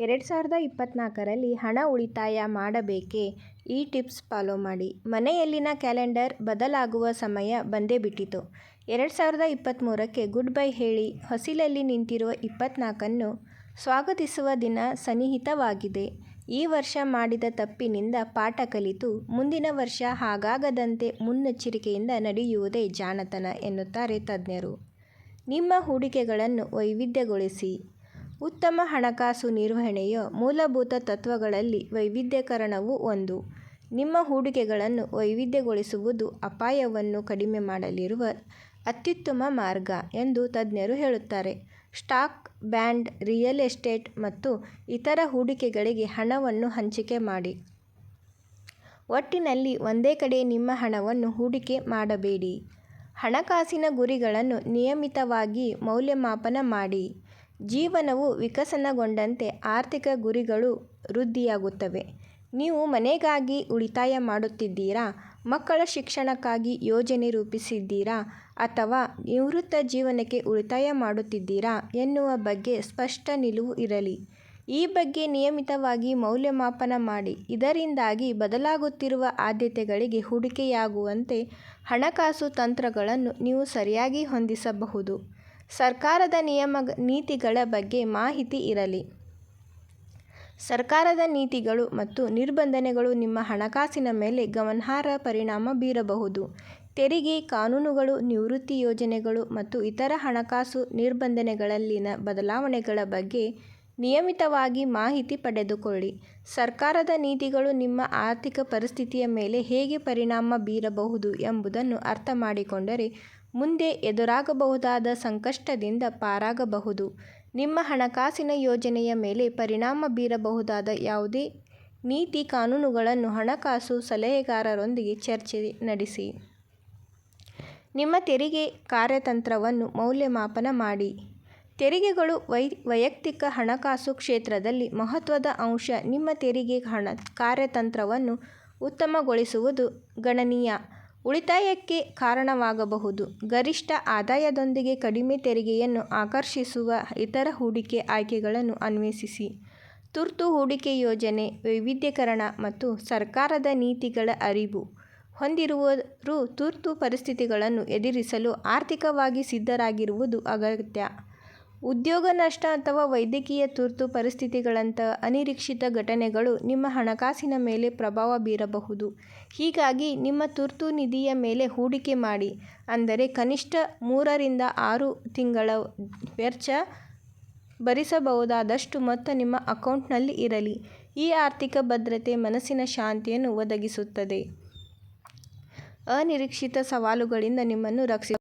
ಎರಡು ಸಾವಿರದ ಇಪ್ಪತ್ತ್ನಾಲ್ಕರಲ್ಲಿ ಹಣ ಉಳಿತಾಯ ಮಾಡಬೇಕೆ ಈ ಟಿಪ್ಸ್ ಫಾಲೋ ಮಾಡಿ. ಮನೆಯಲ್ಲಿನ ಕ್ಯಾಲೆಂಡರ್ ಬದಲಾಗುವ ಸಮಯ ಬಂದೇ ಬಿಟ್ಟಿತು. ಎರಡು ಸಾವಿರದ ಇಪ್ಪತ್ತ್ಮೂರಕ್ಕೆ ಗುಡ್ ಬೈ ಹೇಳಿ ಹೊಸಿಲಲ್ಲಿ ನಿಂತಿರುವ ಇಪ್ಪತ್ತ್ನಾಲ್ಕನ್ನು ಸ್ವಾಗತಿಸುವ ದಿನ ಸನ್ನಿಹಿತವಾಗಿದೆ. ಈ ವರ್ಷ ಮಾಡಿದ ತಪ್ಪಿನಿಂದ ಪಾಠ ಕಲಿತು ಮುಂದಿನ ವರ್ಷ ಹಾಗಾಗದಂತೆ ಮುನ್ನೆಚ್ಚರಿಕೆಯಿಂದ ನಡೆಯುವುದೇ ಜಾಣತನ ಎನ್ನುತ್ತಾರೆ ತಜ್ಞರು. ನಿಮ್ಮ ಹೂಡಿಕೆಗಳನ್ನು ವೈವಿಧ್ಯಗೊಳಿಸಿ. ಉತ್ತಮ ಹಣಕಾಸು ನಿರ್ವಹಣೆಯ ಮೂಲಭೂತ ತತ್ವಗಳಲ್ಲಿ ವೈವಿಧ್ಯಕರಣವು ಒಂದು. ನಿಮ್ಮ ಹೂಡಿಕೆಗಳನ್ನು ವೈವಿಧ್ಯಗೊಳಿಸುವುದು ಅಪಾಯವನ್ನು ಕಡಿಮೆ ಮಾಡಲಿರುವ ಅತ್ಯುತ್ತಮ ಮಾರ್ಗ ಎಂದು ತಜ್ಞರು ಹೇಳುತ್ತಾರೆ. ಸ್ಟಾಕ್, ಬ್ಯಾಂಡ್ ರಿಯಲ್ ಎಸ್ಟೇಟ್ ಮತ್ತು ಇತರ ಹೂಡಿಕೆಗಳಿಗೆ ಹಣವನ್ನು ಹಂಚಿಕೆ ಮಾಡಿ. ಒಟ್ಟಿನಲ್ಲಿ ಒಂದೇ ಕಡೆ ನಿಮ್ಮ ಹಣವನ್ನು ಹೂಡಿಕೆ ಮಾಡಬೇಡಿ. ಹಣಕಾಸಿನ ಗುರಿಗಳನ್ನು ನಿಯಮಿತವಾಗಿ ಮೌಲ್ಯಮಾಪನ ಮಾಡಿ. ಜೀವನವು ವಿಕಸನಗೊಂಡಂತೆ ಆರ್ಥಿಕ ಗುರಿಗಳು ವೃದ್ಧಿಯಾಗುತ್ತವೆ. ನೀವು ಮನೆಗಾಗಿ ಉಳಿತಾಯ ಮಾಡುತ್ತಿದ್ದೀರಾ, ಮಕ್ಕಳ ಶಿಕ್ಷಣಕ್ಕಾಗಿ ಯೋಜನೆ ರೂಪಿಸಿದ್ದೀರಾ ಅಥವಾ ನಿವೃತ್ತ ಜೀವನಕ್ಕೆ ಉಳಿತಾಯ ಮಾಡುತ್ತಿದ್ದೀರಾ ಎನ್ನುವ ಬಗ್ಗೆ ಸ್ಪಷ್ಟ ನಿಲುವು ಇರಲಿ. ಈ ಬಗ್ಗೆ ನಿಯಮಿತವಾಗಿ ಮೌಲ್ಯಮಾಪನ ಮಾಡಿ. ಇದರಿಂದಾಗಿ ಬದಲಾಗುತ್ತಿರುವ ಆದ್ಯತೆಗಳಿಗೆ ಹೂಡಿಕೆಯಾಗುವಂತೆ ಹಣಕಾಸು ತಂತ್ರಗಳನ್ನು ನೀವು ಸರಿಯಾಗಿ ಹೊಂದಿಸಬಹುದು. ಸರ್ಕಾರದ ನಿಯಮ ನೀತಿಗಳ ಬಗ್ಗೆ ಮಾಹಿತಿ ಇರಲಿ. ಸರ್ಕಾರದ ನೀತಿಗಳು ಮತ್ತು ನಿರ್ಬಂಧನೆಗಳು ನಿಮ್ಮ ಹಣಕಾಸಿನ ಮೇಲೆ ಗಮನಾರ್ಹ ಪರಿಣಾಮ ಬೀರಬಹುದು. ತೆರಿಗೆ ಕಾನೂನುಗಳು, ನಿವೃತ್ತಿ ಯೋಜನೆಗಳು ಮತ್ತು ಇತರ ಹಣಕಾಸು ನಿರ್ಬಂಧನೆಗಳಲ್ಲಿನ ಬದಲಾವಣೆಗಳ ಬಗ್ಗೆ ನಿಯಮಿತವಾಗಿ ಮಾಹಿತಿ ಪಡೆದುಕೊಳ್ಳಿ. ಸರ್ಕಾರದ ನೀತಿಗಳು ನಿಮ್ಮ ಆರ್ಥಿಕ ಪರಿಸ್ಥಿತಿಯ ಮೇಲೆ ಹೇಗೆ ಪರಿಣಾಮ ಬೀರಬಹುದು ಎಂಬುದನ್ನು ಅರ್ಥಮಾಡಿಕೊಂಡರೆ ಮುಂದೆ ಎದುರಾಗಬಹುದಾದ ಸಂಕಷ್ಟದಿಂದ ಪಾರಾಗಬಹುದು. ನಿಮ್ಮ ಹಣಕಾಸಿನ ಯೋಜನೆಯ ಮೇಲೆ ಪರಿಣಾಮ ಬೀರಬಹುದಾದ ಯಾವುದೇ ನೀತಿ ಕಾನೂನುಗಳನ್ನು ಹಣಕಾಸು ಸಲಹೆಗಾರರೊಂದಿಗೆ ಚರ್ಚೆ ನಡೆಸಿ. ನಿಮ್ಮ ತೆರಿಗೆ ಕಾರ್ಯತಂತ್ರವನ್ನು ಮೌಲ್ಯಮಾಪನ ಮಾಡಿ. ತೆರಿಗೆಗಳು ವೈ ವೈಯಕ್ತಿಕ ಹಣಕಾಸು ಕ್ಷೇತ್ರದಲ್ಲಿ ಮಹತ್ವದ ಅಂಶ ನಿಮ್ಮ ತೆರಿಗೆ ಹಣ ಕಾರ್ಯತಂತ್ರವನ್ನು ಉತ್ತಮಗೊಳಿಸುವುದು ಗಣನೀಯ ಉಳಿತಾಯಕ್ಕೆ ಕಾರಣವಾಗಬಹುದು. ಗರಿಷ್ಠ ಆದಾಯದೊಂದಿಗೆ ಕಡಿಮೆ ತೆರಿಗೆಯನ್ನು ಆಕರ್ಷಿಸುವ ಇತರ ಹೂಡಿಕೆ ಆಯ್ಕೆಗಳನ್ನು ಅನ್ವೇಷಿಸಿ. ತುರ್ತು ಹೂಡಿಕೆ ಯೋಜನೆ, ವೈವಿಧ್ಯೀಕರಣ ಮತ್ತು ಸರ್ಕಾರದ ನೀತಿಗಳ ಅರಿವು ಹೊಂದಿರುವವರು ತುರ್ತು ಪರಿಸ್ಥಿತಿಗಳನ್ನು ಎದುರಿಸಲು ಆರ್ಥಿಕವಾಗಿ ಸಿದ್ಧರಾಗಿರುವುದು ಅಗತ್ಯ. ಉದ್ಯೋಗ ನಷ್ಟ ಅಥವಾ ವೈದ್ಯಕೀಯ ತುರ್ತು ಪರಿಸ್ಥಿತಿಗಳಂತಹ ಅನಿರೀಕ್ಷಿತ ಘಟನೆಗಳು ನಿಮ್ಮ ಹಣಕಾಸಿನ ಮೇಲೆ ಪ್ರಭಾವ ಬೀರಬಹುದು. ಹೀಗಾಗಿ ನಿಮ್ಮ ತುರ್ತು ನಿಧಿಯ ಮೇಲೆ ಹೂಡಿಕೆ ಮಾಡಿ. ಅಂದರೆ ಕನಿಷ್ಠ ಮೂರರಿಂದ ಆರು ತಿಂಗಳ ವೆಚ್ಚ ಭರಿಸಬಹುದಾದಷ್ಟು ಮೊತ್ತ ನಿಮ್ಮ ಅಕೌಂಟ್ನಲ್ಲಿ ಇರಲಿ. ಈ ಆರ್ಥಿಕ ಭದ್ರತೆ ಮನಸ್ಸಿನ ಶಾಂತಿಯನ್ನು ಒದಗಿಸುತ್ತದೆ, ಅನಿರೀಕ್ಷಿತ ಸವಾಲುಗಳಿಂದ ನಿಮ್ಮನ್ನು ರಕ್ಷಿಸುತ್ತದೆ.